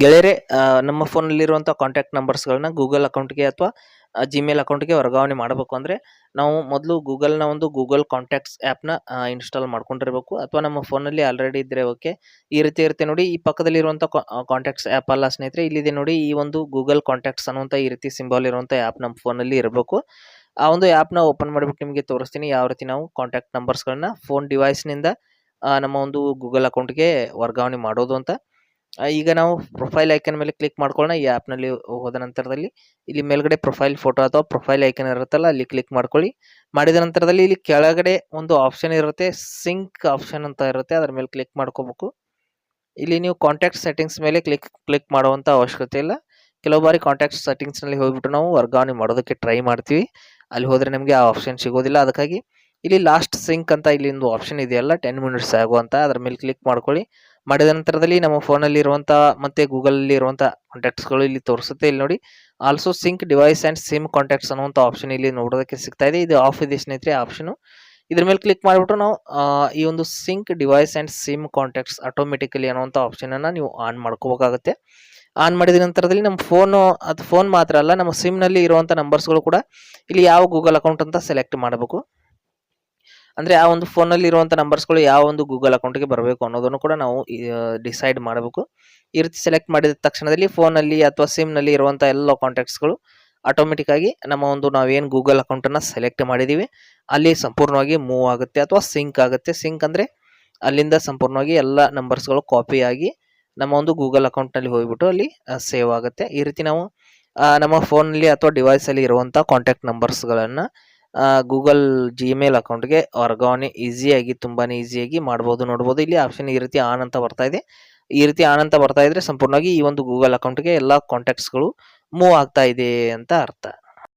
ಗೆಳೆಯರೇ ನಮ್ಮ ಫೋನಲ್ಲಿರುವಂಥ contact ನಂಬರ್ಸ್ಗಳನ್ನ Google ಅಕೌಂಟ್ಗೆ ಅಥವಾ ಜಿಮೇಲ್ ಅಕೌಂಟ್ಗೆ ವರ್ಗಾವಣೆ ಮಾಡಬೇಕು ಅಂದರೆ, ನಾವು ಮೊದಲು ಗೂಗಲ್ನ ಒಂದು ಗೂಗಲ್ ಕಾಂಟ್ಯಾಕ್ಟ್ಸ್ ಆ್ಯಪ್ನ ಇನ್ಸ್ಟಾಲ್ ಮಾಡ್ಕೊಂಡಿರ್ಬೇಕು. ಅಥವಾ, ನಮ್ಮ ಫೋನಲ್ಲಿ ಆಲ್ರೆಡಿ ಇದ್ದರೆ ಓಕೆ ಈ ರೀತಿ ಇರುತ್ತೆ ನೋಡಿ, ಈ ಪಕ್ಕದಲ್ಲಿರುವಂಥ ಕಾಂಟ್ಯಾಕ್ಟ್ಸ್ ಆ್ಯಪ್ ಅಲ್ಲ ಸ್ನೇಹಿತರೆ, ಇಲ್ಲಿದೆ ನೋಡಿ, ಈ ಒಂದು ಗೂಗಲ್ ಕಾಂಟ್ಯಾಕ್ಟ್ಸ್ ಅನ್ನುವಂಥ ಈ ರೀತಿ ಸಿಂಬಲ್ ಇರುವಂಥ ಆ್ಯಪ್ ನಮ್ಮ ಫೋನಲ್ಲಿ ಇರಬೇಕು. ಆ ಒಂದು ಆ್ಯಪ್ನ ಓಪನ್ ಮಾಡಿಬಿಟ್ಟು ನಿಮಗೆ ತೋರಿಸ್ತೀನಿ, ಯಾವ ರೀತಿ ನಾವು ಕಾಂಟ್ಯಾಕ್ಟ್ ನಂಬರ್ಸ್ಗಳನ್ನ ಫೋನ್ ಡಿವೈಸ್ನಿಂದ ನಮ್ಮ ಒಂದು ಗೂಗಲ್ ಅಕೌಂಟ್ಗೆ ವರ್ಗಾವಣೆ ಮಾಡೋದು ಅಂತ. ಈಗ ನಾವು ಪ್ರೊಫೈಲ್ ಐಕನ್ ಮೇಲೆ ಕ್ಲಿಕ್ ಮಾಡ್ಕೊಳ್ಳೋಣ. ಈ ಆ್ಯಪ್ನಲ್ಲಿ ಹೋದ ನಂತರದಲ್ಲಿ ಇಲ್ಲಿ ಮೇಲ್ಗಡೆ ಪ್ರೊಫೈಲ್ ಫೋಟೋ ಅಥವಾ ಪ್ರೊಫೈಲ್ ಐಕನ್ ಇರುತ್ತಲ್ಲ, ಅಲ್ಲಿ ಕ್ಲಿಕ್ ಮಾಡ್ಕೊಳ್ಳಿ. ಮಾಡಿದ ನಂತರದಲ್ಲಿ ಇಲ್ಲಿ ಕೆಳಗಡೆ ಒಂದು ಆಪ್ಷನ್ ಇರುತ್ತೆ ಸಿಂಕ್ ಆಪ್ಷನ್ ಅಂತ ಇರುತ್ತೆ. ಅದರ ಮೇಲೆ ಕ್ಲಿಕ್ ಮಾಡ್ಕೋಬೇಕು. ಇಲ್ಲಿ ನೀವು ಕಾಂಟ್ಯಾಕ್ಟ್ ಸೆಟ್ಟಿಂಗ್ಸ್ ಮೇಲೆ ಕ್ಲಿಕ್ ಕ್ಲಿಕ್ ಮಾಡುವಂಥ ಅವಶ್ಯಕತೆ ಇಲ್ಲ. ಕೆಲವು ಬಾರಿ ಕಾಂಟ್ಯಾಕ್ಟ್ ಸೆಟ್ಟಿಂಗ್ಸ್ನಲ್ಲಿ ಹೋಗಿಬಿಟ್ಟು ನಾವು ವರ್ಗಾವಣೆ ಮಾಡೋದಕ್ಕೆ ಟ್ರೈ ಮಾಡ್ತೀವಿ. ಅಲ್ಲಿ ಹೋದರೆ ನಮಗೆ ಆ ಆಪ್ಷನ್ ಸಿಗೋದಿಲ್ಲ. ಅದಕ್ಕಾಗಿ ಇಲ್ಲಿ ಲಾಸ್ಟ್ ಸಿಂಕ್ ಅಂತ ಇಲ್ಲಿ ಒಂದು ಆಪ್ಷನ್ ಇದೆಯಲ್ಲ ಟೆನ್ ಮಿನಿಟ್ಸ್ ಆಗುವಂಥ. ಅದರ ಮೇಲೆ ಕ್ಲಿಕ್ ಮಾಡ್ಕೊಳ್ಳಿ. ಮಾಡಿದ ನಂತರದಲ್ಲಿ ನಮ್ಮ ಫೋನಲ್ಲಿ ಇರುವಂಥ ಮತ್ತೆ ಗೂಗಲಲ್ಲಿ ಇರುವಂಥ ಕಾಂಟ್ಯಾಕ್ಟ್ಸ್ಗಳು ಇಲ್ಲಿ ತೋರಿಸುತ್ತೆ. ಇಲ್ಲಿ ನೋಡಿ also sync device and SIM contacts ಅನ್ನುವಂಥ ಆಪ್ಷನ್ ಇಲ್ಲಿ ನೋಡೋದಕ್ಕೆ ಸಿಗ್ತಾ ಇದೆ. ಇದು ಆಫ್ ಇದೆ ಸ್ನೇಹಿತರೆ ಆಪ್ಷನು ಇದ್ರ ಮೇಲೆ ಕ್ಲಿಕ್ ಮಾಡಿಬಿಟ್ಟು ನಾವು ಈ ಒಂದು sync device and SIM contacts automatically ಅನ್ನುವಂಥ ಆಪ್ಷನನ್ನು ನೀವು ಆನ್ ಮಾಡ್ಕೋಬೇಕಾಗುತ್ತೆ. ಆನ್ ಮಾಡಿದ ನಂತರದಲ್ಲಿ ನಮ್ಮ ಫೋನು ಅದು ಫೋನ್ ಮಾತ್ರ ಅಲ್ಲ, ನಮ್ಮ ಸಿಮ್ನಲ್ಲಿ ಇರುವಂಥ ನಂಬರ್ಸ್ಗಳು ಕೂಡ ಇಲ್ಲಿ ಯಾವ ಗೂಗಲ್ ಅಕೌಂಟ್ ಅಂತ ಸೆಲೆಕ್ಟ್ ಮಾಡಬೇಕು. ಅಂದರೆ ಆ ಒಂದು ಫೋನಲ್ಲಿ ಇರುವಂಥ ನಂಬರ್ಸ್ಗಳು ಯಾವ ಒಂದು ಗೂಗಲ್ ಅಕೌಂಟ್ಗೆ ಬರಬೇಕು ಅನ್ನೋದನ್ನು ಕೂಡ ನಾವು ಡಿಸೈಡ್ ಮಾಡಬೇಕು. ಈ ರೀತಿ ಸೆಲೆಕ್ಟ್ ಮಾಡಿದ ತಕ್ಷಣದಲ್ಲಿ ಫೋನಲ್ಲಿ ಅಥವಾ ಸಿಮ್ನಲ್ಲಿ ಇರುವಂಥ ಎಲ್ಲ ಕಾಂಟ್ಯಾಕ್ಟ್ಸ್ಗಳು ಆಟೋಮೆಟಿಕ್ ಆಗಿ ನಮ್ಮ ಒಂದು ನಾವೇನು ಗೂಗಲ್ ಅಕೌಂಟನ್ನು ಸೆಲೆಕ್ಟ್ ಮಾಡಿದ್ದೀವಿ ಅಲ್ಲಿ ಸಂಪೂರ್ಣವಾಗಿ ಮೂವ್ ಆಗುತ್ತೆ ಅಥವಾ ಸಿಂಕ್ ಆಗುತ್ತೆ. ಸಿಂಕ್ ಅಂದರೆ ಅಲ್ಲಿಂದ ಸಂಪೂರ್ಣವಾಗಿ ಎಲ್ಲ ನಂಬರ್ಸ್ಗಳು ಕಾಪಿ ಆಗಿ ನಮ್ಮ ಒಂದು ಗೂಗಲ್ ಅಕೌಂಟ್ನಲ್ಲಿ ಹೋಗಿಬಿಟ್ಟು ಅಲ್ಲಿ ಸೇವ್ ಆಗುತ್ತೆ. ಈ ರೀತಿ ನಾವು ನಮ್ಮ ಫೋನಲ್ಲಿ ಅಥವಾ ಡಿವೈಸಲ್ಲಿ ಇರುವಂಥ ಕಾಂಟ್ಯಾಕ್ಟ್ ನಂಬರ್ಸ್ಗಳನ್ನು ಗೂಗಲ್ ಜಿಮೇಲ್ ಅಕೌಂಟ್ಗೆ ವರ್ಗಾವಣೆ ಈಸಿಯಾಗಿ ತುಂಬಾ ಈಸಿಯಾಗಿ ಮಾಡ್ಬೋದು, ನೋಡ್ಬೋದು. ಇಲ್ಲಿ ಆಪ್ಷನ್ ಈ ರೀತಿ ಆನ್ ಅಂತ ಬರ್ತಾ ಇದೆ. ಈ ರೀತಿ ಆನ್ ಅಂತ ಬರ್ತಾ ಇದ್ರೆ ಸಂಪೂರ್ಣವಾಗಿ ಈ ಒಂದು ಗೂಗಲ್ ಅಕೌಂಟ್ಗೆ ಎಲ್ಲ ಕಾಂಟ್ಯಾಕ್ಟ್ಸ್ಗಳು ಮೂವ್ ಆಗ್ತಾ ಇದೆ ಅಂತ ಅರ್ಥ.